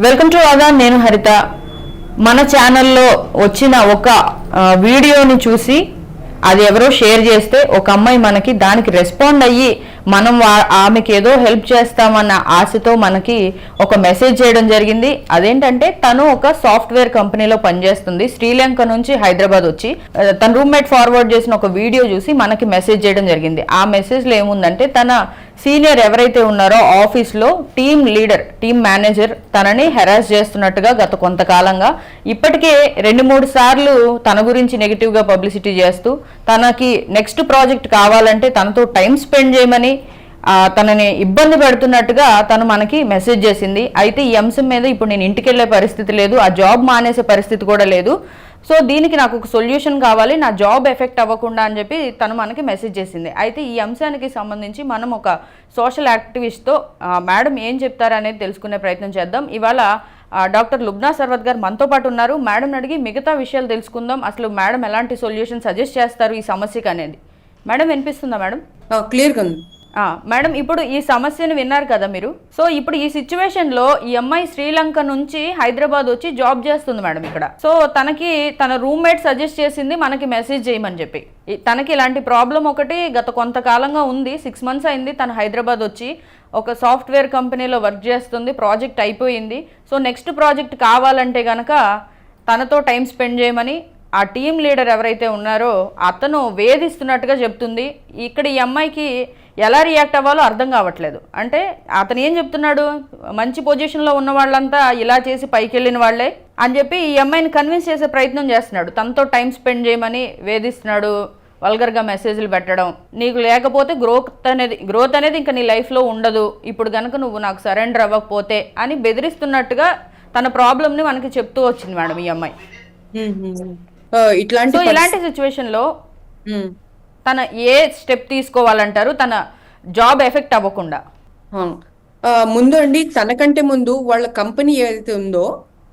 Welcome to అదా నేను హరిత. మన ఛానల్లో వచ్చిన ఒక వీడియోని చూసి అది ఎవరో షేర్ చేస్తే ఒక అమ్మాయి మనకి దానికి రెస్పాండ్ అయ్యి మనం వా- ఆమెకి ఏదో హెల్ప్ చేస్తామన్న ఆశతో మనకి ఒక మెసేజ్ చేయడం జరిగింది. అదేంటంటే తను ఒక సాఫ్ట్వేర్ కంపెనీలో పనిచేస్తుంది. శ్రీలంక నుంచి హైదరాబాద్ వచ్చి తన రూమ్మేట్ ఫార్వర్డ్ చేసిన ఒక వీడియో చూసి మనకి మెసేజ్ చేయడం జరిగింది. ఆ మెసేజ్లో ఏముందంటే తన సీనియర్ ఎవరైతే ఉన్నారో ఆఫీస్లో టీమ్ లీడర్ టీమ్ మేనేజర్ తనని హెరాస్ చేస్తున్నట్టుగా గత కొంతకాలంగా ఇప్పటికే రెండు మూడు సార్లు తన గురించి నెగిటివ్గా పబ్లిసిటీ చేస్తూ తనకి నెక్స్ట్ ప్రాజెక్ట్ కావాలంటే తనతో టైం స్పెండ్ చేయమని తనని ఇబ్బంది పెడుతున్నట్టుగా తను మనకి మెసేజ్ చేసింది. అయితే ఈ అంశం మీద ఇప్పుడు నేను ఇంటికి వెళ్ళే పరిస్థితి లేదు ఆ జాబ్ మానేసే పరిస్థితి కూడా లేదు. సో దీనికి నాకు ఒక సొల్యూషన్ కావాలి నా జాబ్ ఎఫెక్ట్ అవ్వకుండా అని చెప్పి తను మనకి మెసేజ్ చేసింది. అయితే ఈ అంశానికి సంబంధించి మనం ఒక సోషల్ యాక్టివిస్ట్తో మేడం ఏం చెప్తారు అనేది తెలుసుకునే ప్రయత్నం చేద్దాం. ఇవాళ డాక్టర్ లుబ్నా సర్వత్ గారు మనతో పాటు ఉన్నారు. మేడం అడిగి మిగతా విషయాలు తెలుసుకుందాం. అసలు మేడం ఎలాంటి సొల్యూషన్ సజెస్ట్ చేస్తారు ఈ సమస్యకి అనేది. మేడం వినిపిస్తుందా మేడం? క్లియర్గా ఉంది. మేడం ఇప్పుడు ఈ సమస్యను విన్నారు కదా మీరు? సో ఇప్పుడు ఈ సిచ్యువేషన్లో ఈ అమ్మాయి శ్రీలంక నుంచి హైదరాబాద్ వచ్చి జాబ్ చేస్తుంది మేడం ఇక్కడ. సో తనకి తన రూమ్మేట్ సజెస్ట్ చేసింది మనకి మెసేజ్ చేయమని చెప్పి. తనకి ఇలాంటి ప్రాబ్లం ఒకటి గత కొంతకాలంగా ఉంది. సిక్స్ మంత్స్ అయింది తను హైదరాబాద్ వచ్చి ఒక సాఫ్ట్వేర్ కంపెనీలో వర్క్ చేస్తుంది ప్రాజెక్ట్ అయిపోయింది. సో నెక్స్ట్ ప్రాజెక్ట్ కావాలంటే కనుక తనతో టైం స్పెండ్ చేయమని ఆ టీం లీడర్ ఎవరైతే ఉన్నారో అతను వేధిస్తున్నట్టుగా చెప్తుంది. ఇక్కడ ఈ అమ్మాయికి ఎలా రియాక్ట్ అవ్వాలో అర్థం కావట్లేదు. అంటే అతను ఏం చెప్తున్నాడు? మంచి పొజిషన్లో ఉన్న వాళ్ళంతా ఇలా చేసి పైకి వెళ్ళిన వాళ్ళే అని చెప్పి ఈ అమ్మాయిని కన్విన్స్ చేసే ప్రయత్నం చేస్తున్నాడు. తనతో టైం స్పెండ్ చేయమని వేధిస్తున్నాడు వల్గర్గా మెసేజ్లు పెట్టడం. నీకు లేకపోతే గ్రోత్ అనేది గ్రోత్ అనేది ఇంకా నీ లైఫ్లో ఉండదు. ఇప్పుడు కనుక నువ్వు నాకు సరెండర్ అవ్వకపోతే అని బెదిరిస్తున్నట్టుగా తన ప్రాబ్లమ్ని మనకి చెప్తూ వచ్చింది మేడం ఈ అమ్మాయి. ఇట్లాంటి సో ఇలాంటి సిచ్యువేషన్లో. తన ఏ స్టెప్ తీసుకోవాలంటారు? తన జాబ్ ఎఫెక్ట్ అవ్వకుండా. ముందు అండి తనకంటే ముందు వాళ్ళ కంపెనీ ఏదైతే ఉందో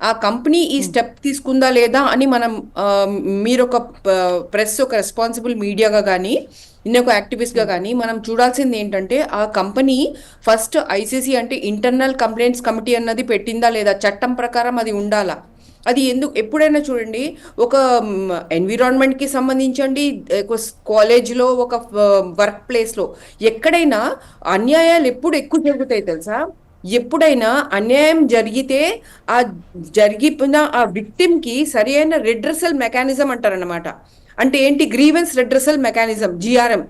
ఆ కంపెనీ ఈ స్టెప్ తీసుకుందా లేదా అని మనం మీరు ఒక ప్రెస్ ఒక రెస్పాన్సిబుల్ మీడియాగా కానీ ఇన్నొక యాక్టివిస్ట్గా కానీ మనం చూడాల్సింది ఏంటంటే ఆ కంపెనీ ఫస్ట్ ఐసీసీ అంటే ఇంటర్నల్ కంప్లైంట్స్ కమిటీ అన్నది పెట్టిందా లేదా చట్టం ప్రకారం అది ఉండాలా? అది ఎందుకు ఎప్పుడైనా చూడండి ఒక ఎన్విరాన్మెంట్కి సంబంధించండి కాలేజ్లో ఒక వర్క్ ప్లేస్లో ఎక్కడైనా అన్యాయాలు ఎప్పుడు ఎక్కువ జరుగుతాయి తెలుసా? ఎప్పుడైనా అన్యాయం జరిగితే ఆ జరిగిన ఆ విక్టిమ్కి సరి అయిన రెడ్రసల్ మెకానిజం అంటారన్నమాట. అంటే ఏంటి? Grievance redressal mechanism GRM.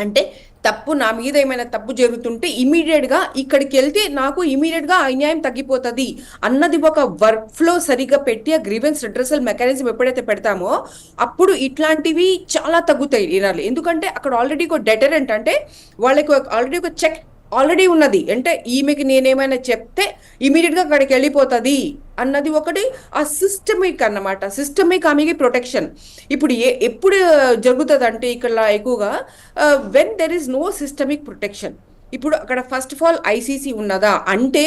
అంటే తప్పు నా మీద ఏమైనా తప్పు జరుగుతుంటే ఇమీడియట్గా ఇక్కడికి వెళ్తే నాకు ఇమీడియట్గా అన్యాయం తగ్గిపోతుంది అన్నది ఒక వర్క్ ఫ్లో సరిగా పెట్టి ఆ గ్రీవెన్స్ రిడ్రసల్ మెకానిజం ఎప్పుడైతే పెడతామో అప్పుడు ఇట్లాంటివి చాలా తగ్గుతాయి ఇనాలి ఎందుకంటే అక్కడ ఆల్రెడీ ఒక డెటరెంట్ అంటే వాళ్ళకి ఆల్రెడీ ఒక చెక్ ఆల్రెడీ ఉన్నది. అంటే ఈమెకి నేనేమైనా చెప్తే ఇమీడియట్గా అక్కడికి వెళ్ళిపోతుంది అన్నది ఒకటి ఆ సిస్టమిక్ అన్నమాట. సిస్టమిక్ ఆమెకి ప్రొటెక్షన్ ఇప్పుడు ఏ ఎప్పుడు జరుగుతుంది అంటే ఇక్కడ ఎక్కువగా when there is no systemic protection ఇప్పుడు అక్కడ ఫస్ట్ ఆఫ్ ఆల్ ఐసీసీ ఉన్నదా? అంటే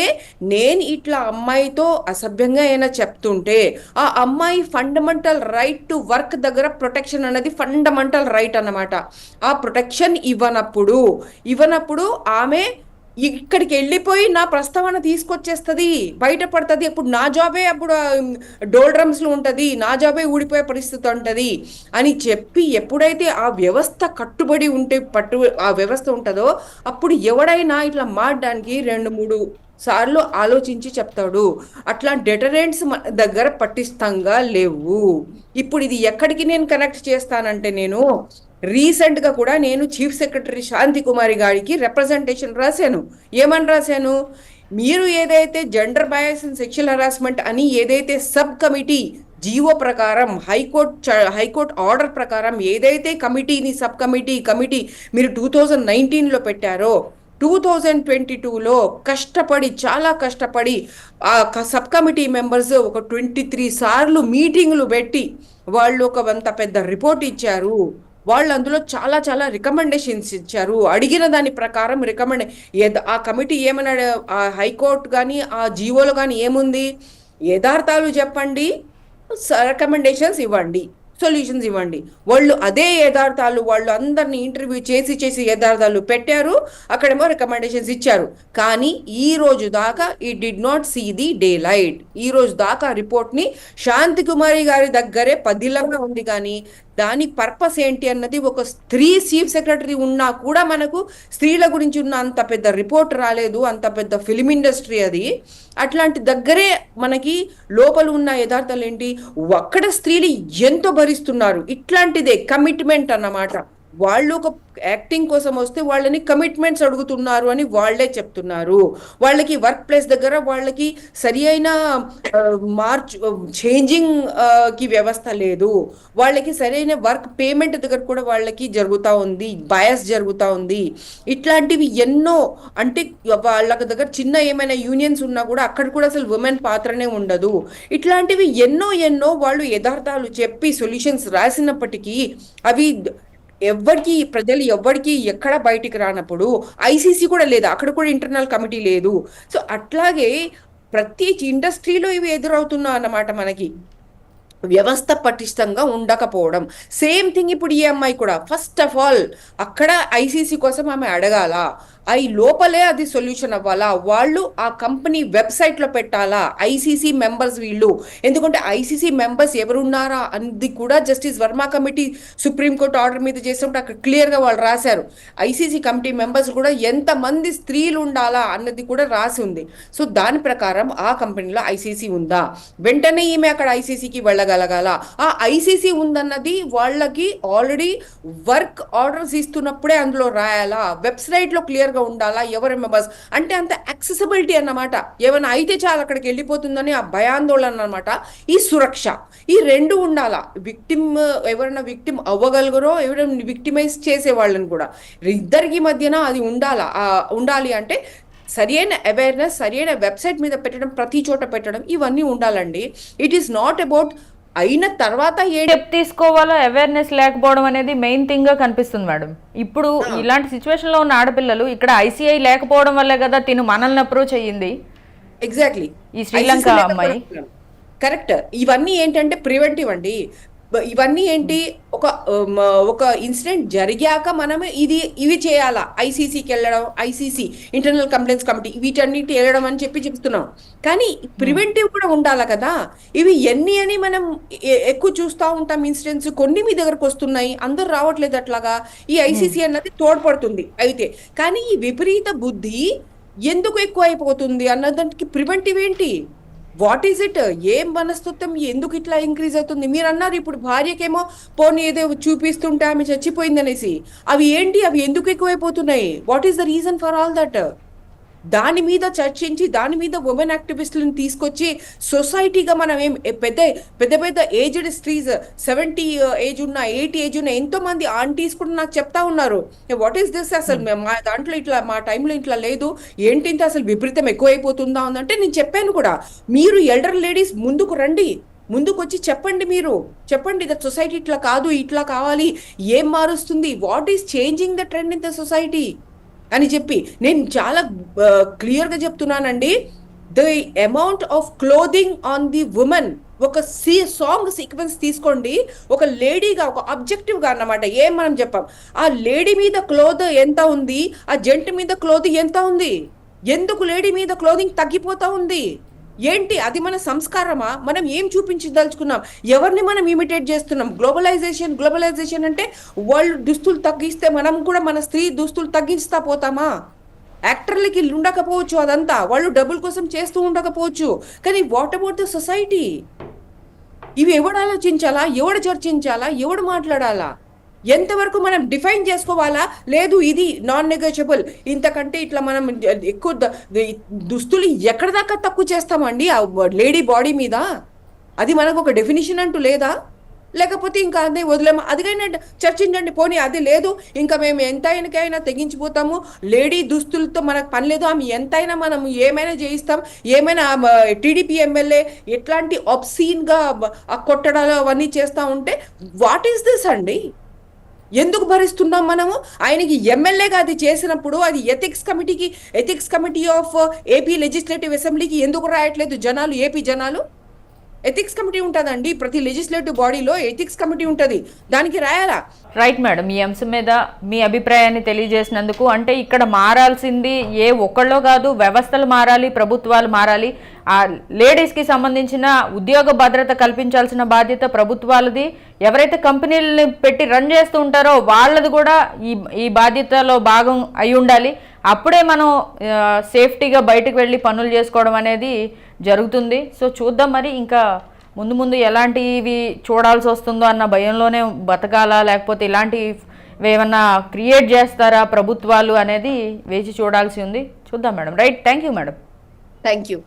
నేను ఇట్లా అమ్మాయితో అసభ్యంగా అయినా చెప్తుంటే ఆ అమ్మాయి ఫండమెంటల్ రైట్ టు వర్క్ దగ్గర ప్రొటెక్షన్ అనేది ఫండమెంటల్ రైట్ అన్నమాట. ఆ ప్రొటెక్షన్ ఇవ్వనప్పుడు ఇవ్వనప్పుడు ఆమె ఇక్కడికి వెళ్ళిపోయి నా ప్రస్తావన తీసుకొచ్చేస్తుంది బయటపడుతుంది. అప్పుడు నా జాబే అప్పుడు డోల్ డ్రమ్స్లో ఉంటుంది నా జాబే ఊడిపోయే పరిస్థితి ఉంటుంది అని చెప్పి ఎప్పుడైతే ఆ వ్యవస్థ కట్టుబడి ఉంటే పట్టు ఆ వ్యవస్థ ఉంటుందో అప్పుడు ఎవడైనా ఇట్లా మాడడానికి రెండు మూడు సార్లు ఆలోచించి చెప్తాడు. అట్లా డెటరెంట్స్ మన దగ్గర పటిష్టంగా లేవు. ఇప్పుడు ఇది ఎక్కడికి నేను కనెక్ట్ చేస్తానంటే నేను రీసెంట్గా కూడా నేను చీఫ్ సెక్రటరీ శాంతి కుమారి గారికి రిప్రజెంటేషన్ రాశాను. ఏమని రాశాను? మీరు ఏదైతే gender bias and sexual harassment అని ఏదైతే సబ్ కమిటీ జీవో ప్రకారం హైకోర్ట్ చ- హైకోర్ట్ ఆర్డర్ ప్రకారం ఏదైతే కమిటీని సబ్ కమిటీ కమిటీ మీరు టూ థౌజండ్ నైన్టీన్లో పెట్టారో టూ థౌజండ్ ట్వంటీ టూలో కష్టపడి చాలా కష్టపడి ఆ సబ్ కమిటీ మెంబర్స్ ఒక ట్వంటీ త్రీ సార్లు మీటింగ్లు పెట్టి వాళ్ళు ఒక అంత పెద్ద రిపోర్ట్ ఇచ్చారు. వాళ్ళు అందులో చాలా చాలా రికమెండేషన్స్ ఇచ్చారు. అడిగిన దాని ప్రకారం రికమెండే ఆ కమిటీ ఏమన్నా ఆ హైకోర్టు కానీ ఆ జీవోలో కానీ ఏముంది? యథార్థాలు చెప్పండి. రికమెండేషన్స్ ఇవ్వండి. సొల్యూషన్స్ ఇవ్వండి. వాళ్ళు అదే యథార్థాలు వాళ్ళు అందరినీ ఇంటర్వ్యూ చేసి చేసి యథార్థాలు పెట్టారు. అక్కడేమో రికమెండేషన్స్ ఇచ్చారు. కానీ ఈ రోజు దాకా ఈ did not see the daylight ఈ రోజు దాకా రిపోర్ట్ని శాంతి కుమారి గారి దగ్గరే పదిలంగా ఉంది కానీ దాని పర్పస్ ఏంటి అన్నది ఒక స్త్రీ చీఫ్ సెక్రటరీ ఉన్నా కూడా మనకు స్త్రీల గురించి ఉన్న అంత పెద్ద రిపోర్ట్ రాలేదు అంత పెద్ద ఫిలిం ఇండస్ట్రీ అది. అట్లాంటి దగ్గరే మనకి లోపల ఉన్న యథార్థాలు ఏంటి? అక్కడ స్త్రీలు ఎంతో భరిస్తున్నారు. ఇట్లాంటిదే కమిట్మెంట్ అన్నమాట. వాళ్ళు ఒక యాక్టింగ్ కోసం వస్తే వాళ్ళని కమిట్మెంట్స్ అడుగుతున్నారు అని వాళ్ళే చెప్తున్నారు. వాళ్ళకి వర్క్ ప్లేస్ దగ్గర వాళ్ళకి సరి అయిన మార్చ్ చేంజింగ్కి వ్యవస్థ లేదు. వాళ్ళకి సరైన వర్క్ పేమెంట్ దగ్గర కూడా వాళ్ళకి జరుగుతూ ఉంది. బయస్ జరుగుతూ ఉంది. ఇట్లాంటివి ఎన్నో అంటే వాళ్ళ దగ్గర చిన్న ఏమైనా యూనియన్స్ ఉన్నా కూడా అక్కడ కూడా అసలు ఉమెన్ పాత్రనే ఉండదు. ఇట్లాంటివి ఎన్నో ఎన్నో వాళ్ళు యథార్థాలు చెప్పి సొల్యూషన్స్ రాసినప్పటికీ అవి ఎవ్వరికి ప్రజలు ఎవ్వరికి ఎక్కడ బయటికి రానప్పుడు ఐసీసీ కూడా లేదు. అక్కడ కూడా ఇంటర్నల్ కమిటీ లేదు. సో అట్లాగే ప్రతి ఇండస్ట్రీలో ఇవి ఎదురవుతున్నా అన్నమాట మనకి. వ్యవస్థ పటిష్టంగా ఉండకపోవడం. సేమ్ థింగ్ ఇప్పుడు ఈ అమ్మాయి కూడా. ఫస్ట్ ఆఫ్ ఆల్ అక్కడ ఐసీసీ కోసం ఆమె అడగాల. అవి లోపలే అది సొల్యూషన్ అవ్వాలా? వాళ్ళు ఆ కంపెనీ వెబ్సైట్లో పెట్టాలా? ఐసీసీ మెంబర్స్ వీళ్ళు. ఎందుకంటే ఐసీసీ మెంబర్స్ ఎవరున్నారా అన్నది కూడా justice Verma committee supreme court order మీద చేసినప్పుడు అక్కడ క్లియర్గా వాళ్ళు రాశారు. ఐసీసీ కమిటీ మెంబర్స్ కూడా ఎంతమంది స్త్రీలు ఉండాలా అన్నది కూడా రాసి ఉంది. సో దాని ప్రకారం ఆ కంపెనీలో ఐసీసీ ఉందా? వెంటనే ఈమె అక్కడ ఐసీసీకి వెళ్ళగలగాల? ఆ ఐసీసీ ఉందన్నది వాళ్ళకి ఆల్రెడీ వర్క్ ఆర్డర్స్ ఇస్తున్నప్పుడే అందులో రాయాలా? వెబ్సైట్లో క్లియర్ గా ఉండాలా? ఎవరి మెంబర్స్ అంటే అంత యాక్సెసిబిలిటీ అన్నమాట. ఏమైనా అయితే చాలు అక్కడికి వెళ్ళిపోతుందని ఆ భయాందోళన అన్నమాట. ఈ సురక్ష. ఈ రెండు ఉండాలా? విక్టిమ్ ఎవరైనా విక్టిమ్ అవ్వగలుగురో ఎవరైనా విక్టిమైజ్ చేసే వాళ్ళని కూడా. ఇద్దరికి మధ్యన అది ఉండాలా? ఉండాలి అంటే సరియైన అవేర్నెస్ సరియైన వెబ్సైట్ మీద పెట్టడం ప్రతి చోట పెట్టడం ఇవన్నీ ఉండాలండి. ఇట్ ఈస్ నాట్ అబౌట్ అయిన తర్వాత ఏ స్టెప్ తీసుకోవాలో? అవేర్నెస్ లేకపోవడం అనేది మెయిన్ థింగ్గా కనిపిస్తుంది మేడం ఇప్పుడు ఇలాంటి సిచ్యువేషన్లో ఉన్న ఆడపిల్లలు ఇక్కడ ఐసీఐ లేకపోవడం వల్లే కదా తిను మనల్ని అప్రోచ్ అయ్యింది ఎగ్జాక్ట్లీ ఈ శ్రీలంక అమ్మాయి. కరెక్ట్ ఇవన్నీ ఏంటంటే ప్రివెంటివ్ అండి. ఇవన్నీ ఏంటి? ఒక ఒక ఇన్సిడెంట్ జరిగాక మనం ఇది ఇవి చేయాలా? ఐసీసీకి వెళ్ళడం ఐసీసీ ఇంటర్నల్ కంప్లైంట్స్ కమిటీ వీటన్నిటి వెళ్ళడం అని చెప్పి చెప్తున్నాం. కానీ ప్రివెంటివ్ కూడా ఉండాలి కదా? ఇవి ఎన్ని అని మనం ఎక్కువ చూస్తూ ఉంటాం ఇన్సిడెంట్స్. కొన్ని మీ దగ్గరకు వస్తున్నాయి అందరు రావట్లేదు అట్లాగా. ఈ ఐసీసీ అన్నది తోడ్పడుతుంది అయితే. కానీ ఈ విపరీత బుద్ధి ఎందుకు ఎక్కువ అయిపోతుంది అన్నదానికి ప్రివెంటివ్ ఏంటి? వాట్ ఈజ్ ఇట్ ఏం మనస్తత్వం? ఎందుకు ఇట్లా ఇంక్రీజ్ అవుతుంది? మీరు అన్నారు ఇప్పుడు భార్యకేమో పోనీ ఏదో చూపిస్తుంటే ఆమె చచ్చిపోయింది అనేసి అవి ఏంటి? అవి ఎందుకు ఎక్కువైపోతున్నాయి? What is the reason for all that దాని మీద చర్చించి దాని మీద ఉమెన్ యాక్టివిస్టులను తీసుకొచ్చి సొసైటీగా మనం ఏం పెద్ద పెద్ద పెద్ద ఏజ్డ్ స్త్రీస్ సెవెంటీ ఏజ్ ఉన్న ఎయిటీ ఏజ్ ఉన్న ఎంతో మంది ఆంటీస్ కూడా నాకు చెప్తా ఉన్నారు. వాట్ ఈస్ దిస్ అసలు? మే- మా దాంట్లో ఇట్లా మా టైంలో ఇట్లా లేదు. ఏంటి ఇంత అసలు విపరీతం ఎక్కువైపోతుందా? ఉందంటే నేను చెప్పాను కూడా. మీరు ఎల్డర్ లేడీస్ ముందుకు రండి. ముందుకు వచ్చి చెప్పండి మీరు. చెప్పండి దట్ సొసైటీ ఇట్లా కాదు ఇట్లా కావాలి. ఏం మారుస్తుంది? What is changing the trend in the society అని చెప్పి నేను చాలా క్లియర్గా చెప్తున్నానండి. The amount of clothing on the women ఒక సీ సాంగ్ సీక్వెన్స్ తీసుకోండి. ఒక లేడీగా ఒక అబ్జెక్టివ్గా అన్నమాట ఏం మనం చెప్పాం. ఆ లేడీ మీద క్లోత్ ఎంత ఉంది? ఆ జెంట్ మీద క్లోత్ ఎంత ఉంది? ఎందుకు లేడీ మీద క్లోదింగ్ తగ్గిపోతా ఉంది? ఏంటి? అది మన సంస్కారమా? మనం ఏం చూపించదలుచుకున్నాం? ఎవరిని మనం ఇమిటేట్ చేస్తున్నాం? గ్లోబలైజేషన్ గ్లోబలైజేషన్ అంటే వరల్డ్ దుస్తులు తగ్గిస్తే మనం కూడా మన స్త్రీ దుస్తులు తగ్గిస్తా పోతామా? యాక్టర్లకి ఉండకపోవచ్చు అదంతా. వాళ్ళు డబ్బుల కోసం చేస్తూ ఉండకపోవచ్చు. కానీ వాట్ అబౌట్ ద సొసైటీ ఇవి ఎవడు ఆలోచించాలా? ఎవడు చర్చించాలా? ఎవడు మాట్లాడాలా? ఎంతవరకు మనం డిఫైన్ చేసుకోవాలా? లేదు ఇది నాన్ నెగోషియబుల్ ఇంతకంటే ఇట్లా మనం ఎక్కువ దుస్తులు ఎక్కడ దాకా తక్కువ చేస్తామండి? ఆ లేడీ బాడీ మీద? అది మనకు ఒక డెఫినిషన్ అంటూ లేదా? లేకపోతే ఇంకా అదే వదిలేమా అదిగైనా చర్చించండి పోనీ అది లేదు. ఇంకా మేము ఎంతైనాకైనా తెగించిపోతాము. లేడీ దుస్తులతో మనకు పని లేదు. ఆమె ఎంతైనా మనం ఏమైనా చేయిస్తాం. ఏమైనా టీడీపీ ఎమ్మెల్యే ఎట్లాంటి ఆప్సీన్గా ఆ కొట్టడాలు అవన్నీ చేస్తూ ఉంటే వాట్ ఈస్ దిస్ అండి? ఎందుకు భరిస్తున్నాం మనము? ఆయనకి ఎమ్మెల్యేగా అది చేసినప్పుడు అది ఎథిక్స్ కమిటీకి ethics committee of AP legislative అసెంబ్లీకి ఎందుకు రాయట్లేదు జనాలు ఏపీ జనాలు? ఎథిక్స్ కమిటీ ఉంటుందండి. ప్రతి లెజిస్లేటివ్ బాడీలో ఎథిక్స్ కమిటీ ఉంటుంది. దానికి రాయాలా? రైట్ మేడం ఈ అంశం మీద మీ అభిప్రాయాన్ని తెలియజేసినందుకు అంటే ఇక్కడ మారాల్సింది ఏ ఒక్కళ్ళో కాదు వ్యవస్థలు మారాలి ప్రభుత్వాలు మారాలి. ఆ లేడీస్కి సంబంధించిన ఉద్యోగ భద్రత కల్పించాల్సిన బాధ్యత ప్రభుత్వాలది. ఎవరైతే కంపెనీలని పెట్టి రన్ చేస్తూ ఉంటారో వాళ్ళది కూడా ఈ ఈ బాధ్యతలో భాగం అయి ఉండాలి. అప్పుడే మనం సేఫ్టీగా బయటకు వెళ్ళి పనులు చేసుకోవడం అనేది జరుగుతుంది. సో చూద్దాం మరి ఇంకా ముందు ముందు ఎలాంటివి చూడాల్సి వస్తుందో అన్న భయంలోనే బతకాలా లేకపోతే ఇలాంటి ఏమన్నా క్రియేట్ చేస్తారా ప్రభుత్వాలు అనేది వేచి చూడాల్సి ఉంది. చూద్దాం madam. Right? Thank you madam. Thank you